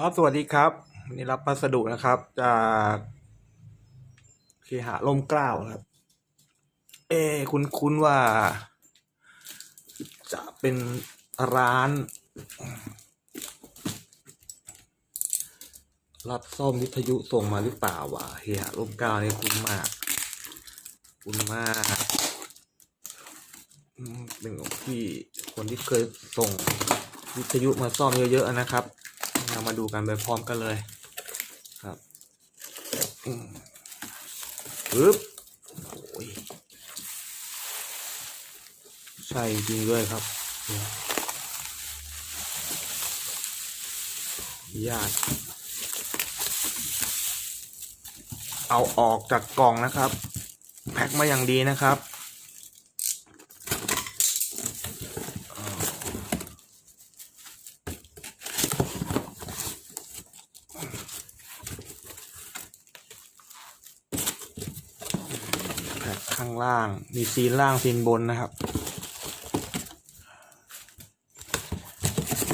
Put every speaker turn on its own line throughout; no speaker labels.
ครับสวัสดีครับวันนี่รับพัสดุนะครับ จากเคหะร่มเกล้าครับ เอ้คุ้นคุ้นว่า จะเป็นร้าน รับซ่อมวิทยุส่งมาหรือเปล่าวะเคหะร่มเกล้านี่คุ้นมาก คุ้นมากเป็นของที่คนที่เคยส่งวิทยุมาซ่อมเยอะๆนะครับ เรามาดูกันไปพร้อมกันเลยครับปึ๊บโอ้ยใช่จริงด้วยครับยญาติเอาออกจากกล่องนะครับ แพ็คมาอย่างดีนะครับ แพ็คข้าง ล่าง มีซีนล่างซีนบนนะครับ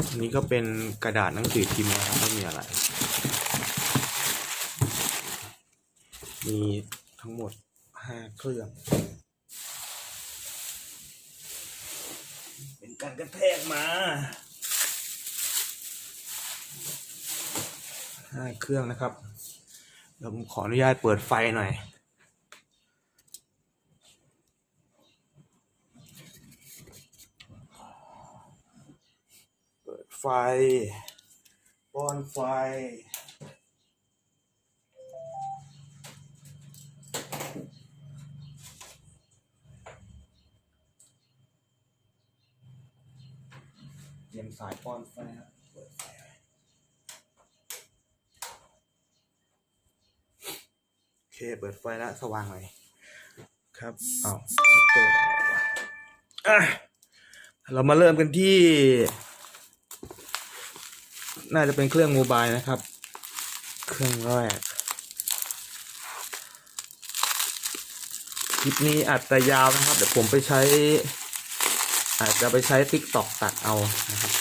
อันนี้ก็เป็นกระดาษหนังสือพิมพ์นะครับไม่มีอะไร มีทั้งหมดห้าเครื่อง เป็นการกระแทกมาห้าเครื่องนะครับเดี๋ยวผมขออนุญาตเปิดไฟหน่อย เปิด ไฟป้อนไฟ เตรียมสายป้อนไฟครับเปิดไฟไว้โอเค เปิดไฟแล้วสว่างหน่อยครับเอาเปิดอะเรามาเริ่มกันที่ น่าจะเป็นเครื่องโมบายนะครับ เครื่องแรกคลิปนี้อาจจะยาวนะครับ เดี๋ยวผมไปใช้ อาจจะไปใช้ t ิ k t o k ตัดเอานะครับ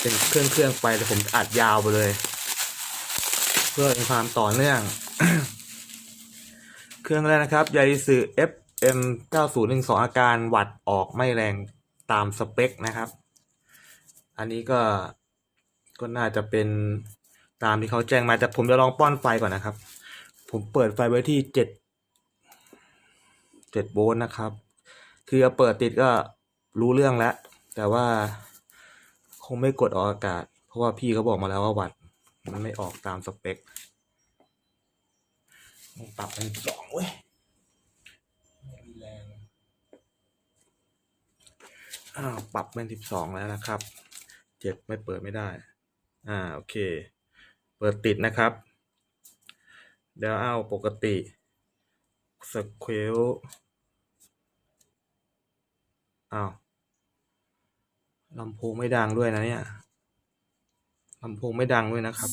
เป็นเครื่องเครื่องไปแต่ผมอัดยาวไปเลย เพื่อเป็นความต่อเนื่อง เครื่องแรกนะครับยา i สึ FM 9012 อาการวัดออกไม่แรงตามสเปคนะครับ อันนี้ก็ ก็น่าจะเป็นตามที่เขาแจ้งมาแต่ผมจะลองป้อนไฟก่อนนะครับ ผมเปิดไฟไว้ที่เจ็ดเจ็ดโวลต์นะครับ คือเปิดติดก็รู้เรื่องแล้ว แต่ว่าคงไม่กดออกอากาศ เพราะว่าพี่เขาบอกมาแล้วว่าวัดมันไม่ออกตามสเปคต้องปรับเป็นสองเว้ยแรงอ้าวปรับเป็นสิบสองแล้วนะครับ เจ็ดไม่เปิดไม่ได้ อ่าโอเค เปิดติดนะครับ เดี๋ยวเอาปกติสเควลอ้าวลำโพงไม่ดังด้วยนะเนี่ยลำโพงไม่ดังด้วยนะครับ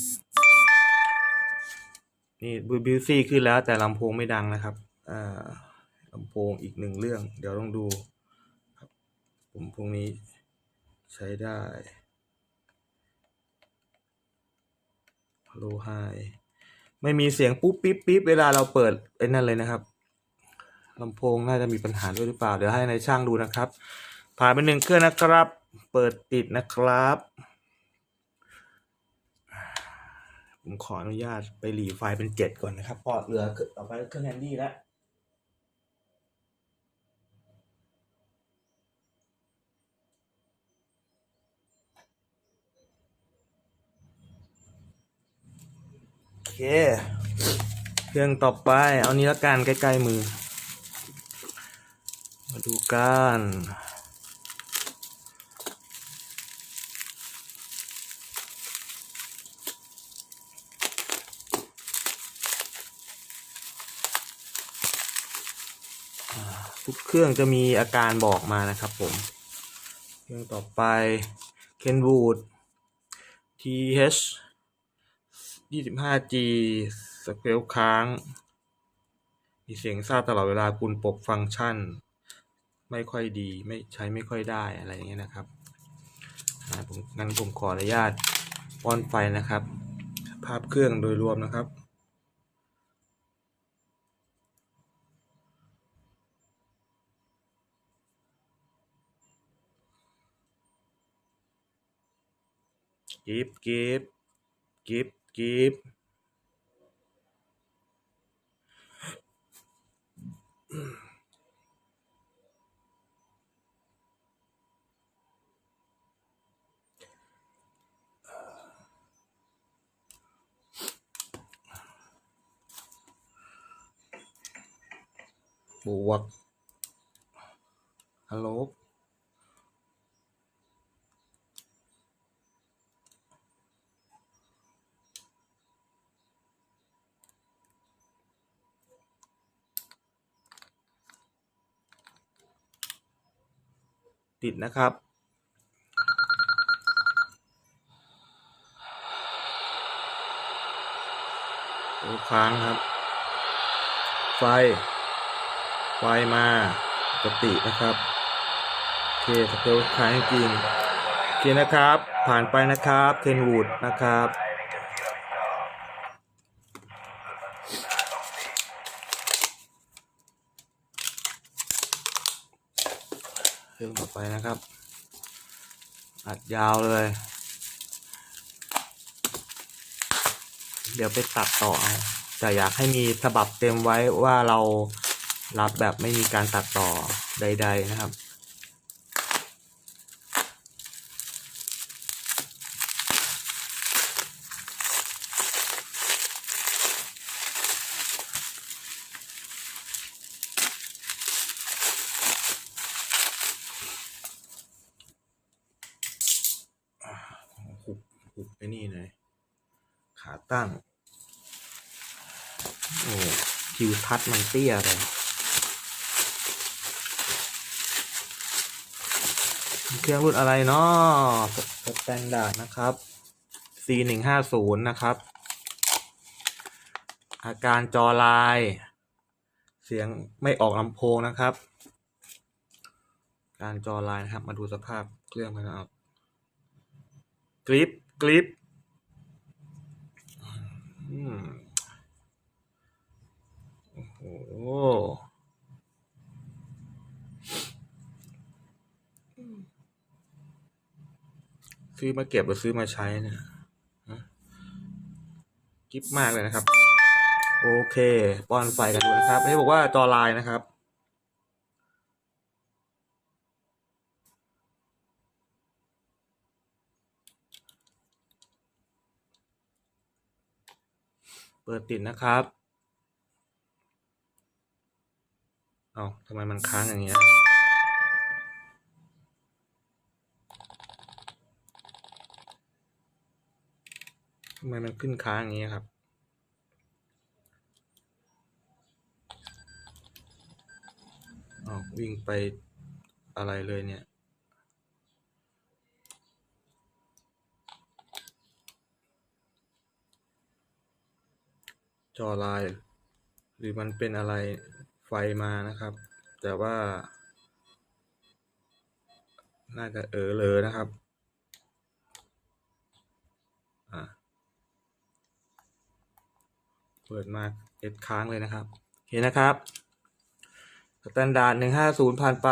นี่บิวซี่ขึ้นแล้วแต่ลำโพงไม่ดังนะครับอ่าลำโพงอีกหนึ่งเรื่อง เดี๋ยวต้องดูครับผมพวกนี้ใช้ได้ โลไฮไม่มีเสียงปุ๊บปิ๊บปิ๊บเวลาเราเปิดไอ้นั่นเลยนะครับลำโพงน่าจะมีปัญหาด้วยหรือเปล่า เดี๋ยวให้ในายช่างดูนะครับ ผ่านไปหนึ่งเครื่องนะครับ เปิดติดนะครับ ผมขออนุญาตไปหลีไฟล์เป็นเจ็ดก่อนนะครับเพอเหลือเอาไปเครื่องแฮนดี้แล้ว เค เครื่องต่อไป เอานี้ละกันใกล้ๆมือ มาดูกันทุกเครื่องจะมีอาการบอกมานะครับผม เครื่องต่อไป Kenwood TH 25G สเกลค้าง มีเสียงซาตลอดเวลากุลปกฟังก์ชัน ไม่ค่อยดีไม่ใช้ไม่ค่อยได้อะไรอย่างเงี้ยนะครับผมงั้นผมขออนุญาตป้อนไฟนะครับ ภาพเครื่องโดยรวมนะครับกิฟกิฟกิฟ กิฟบ ติดนะครับ ค้างครับ ไฟ ไฟมาปกตินะครับโอเคสเปลค้างจริงโอเคนะครับ ผ่านไปนะครับ เทนวูดนะครับ รื่องต่อไปนะครับ อัดยาวเลย เดี๋ยวไปตัดต่อเอาแต่อยากให้มีฉบับเต็มไว้ว่าเรารับแบบไม่มีการตัดต่อใด ๆนะครับ หุบไอ้นี่เลยขาตั้ง โอ้ทิวทัศน์มันเตี้ยเลยเครื่องรุ่นอะไรเนาะสแตนดาร์ดนะครับ C หนึ่งห้าศูนย์นะครับ อาการจอลาย เสียงไม่ออกลำโพงนะครับ การจอลายนะครับ มาดูสภาพเครื่องกันนะครับกริป กริปโอ้โหซื้อมาเก็บหรือซื้อมาใช้เนี่ยฮะกริปมากเลยนะครับ โอเคป้อนไฟกันดูนะครับไม่บอกว่าจอลายนะครับ เปิดติดนะครับ เอาทำไมมันค้างอย่างเงี้ยทำไมมันขึ้นค้างอย่างเงี้ยครับเอาวิ่งไปอะไรเลยเนี่ย จอลาย หรือมันเป็นอะไรไฟมานะครับ แต่ว่า น่าจะเออเลยนะครับอะเปิดมาเอ็ดค้างเลยนะครับเห็นนะครับสแตนดาร์ดหนึ่งห้าศูนย์ผ่านไป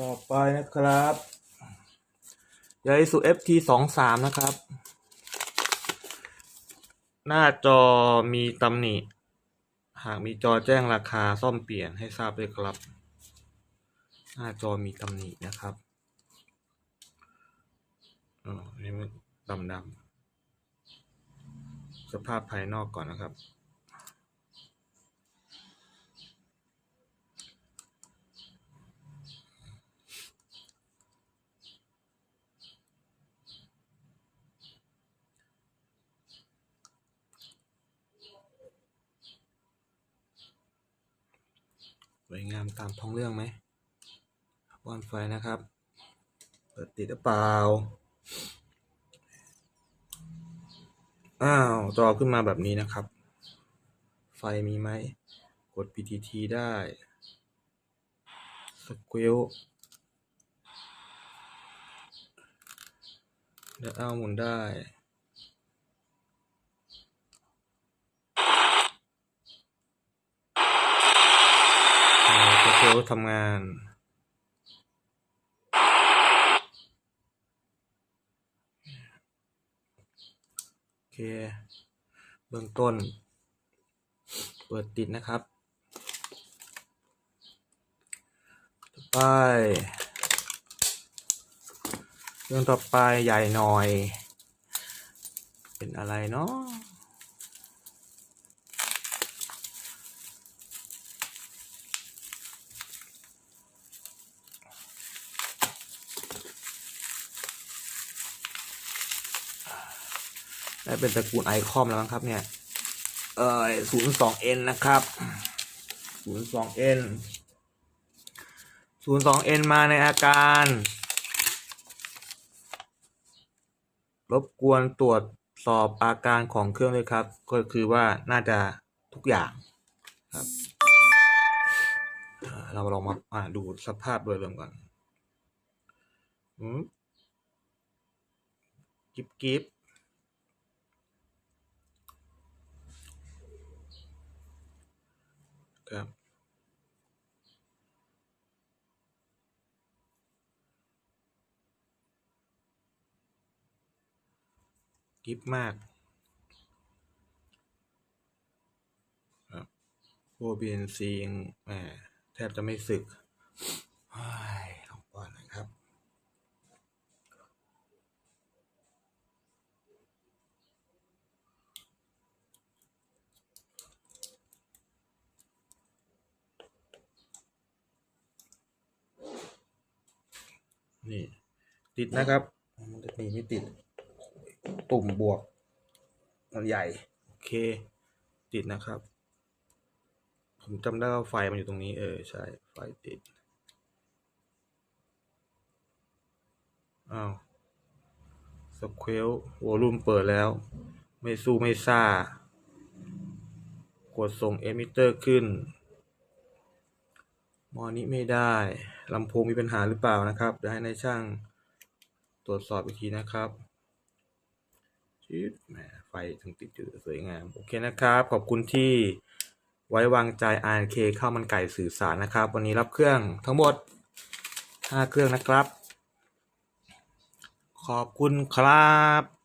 ต่อไปนะครับยาอิสุ FT สองสามนะครับ หน้าจอมีตำหนิ หากมีจอแจ้งราคาซ่อมเปลี่ยนให้ทราบด้วยครับ หน้าจอมีตำหนินะครับอ๋อนี่มันดำดำๆสภาพภายนอกก่อนนะครับ วยงามตามท้องเรื่องไหมวอนไฟนะครับ เปิดติดหรือเปล่า อ้าว จอขึ้นมาแบบนี้นะครับ ไฟมีไหม กด PTT ได้สควิลเดี๋ยวเอาหมุนได้ สควิลทำงาน โอเค เบื้องต้น เปิดติดนะครับ ต่อไป เรื่องต่อไปใหญ่หน่อย เป็นอะไรเนาะ ได้เป็นตระกูลไอคอมแล้วมั้งครับเนี่ย เอ่อศูนย์สองเอ็นนะครับศูนย์สองเอ็นศูนย์สองเอ็นมาในอาการ รบกวนตรวจสอบอาการของเครื่องด้วยครับ ก็คือว่าน่าจะทุกอย่างครับเราลองมาอ่าดูสภาพโดยรวมก่อนอืมกิบกิบครับ กิฟมากครับโบบีนซียังแหมแทบจะไม่สึกลองก่อนนะครับ นี่ ติดนะครับ มันจะมีไม่ติด ตุ่มบวกมันใหญ่ โอเค ติดนะครับ ผมจำได้ว่าไฟมันอยู่ตรงนี้ เออ ใช่ ไฟติด อ้าวสเควลวอลุ่มเปิดแล้ว ไม่สู้ไม่ซ่า กดส่งเอมิเตอร์ขึ้น มอนี้ไม่ได้ ลำโพงมีปัญหาหรือเปล่านะครับ เดี๋ยวให้นายช่างตรวจสอบอีกทีนะครับ ชิปแหมไฟถึงติดอยู่สวยงาม โอเคนะครับ ขอบคุณที่ไว้วางใจ RK ข้าวมันไก่สื่อสารนะครับ วันนี้รับเครื่องทั้งหมด 5 เครื่องนะครับ ขอบคุณครับ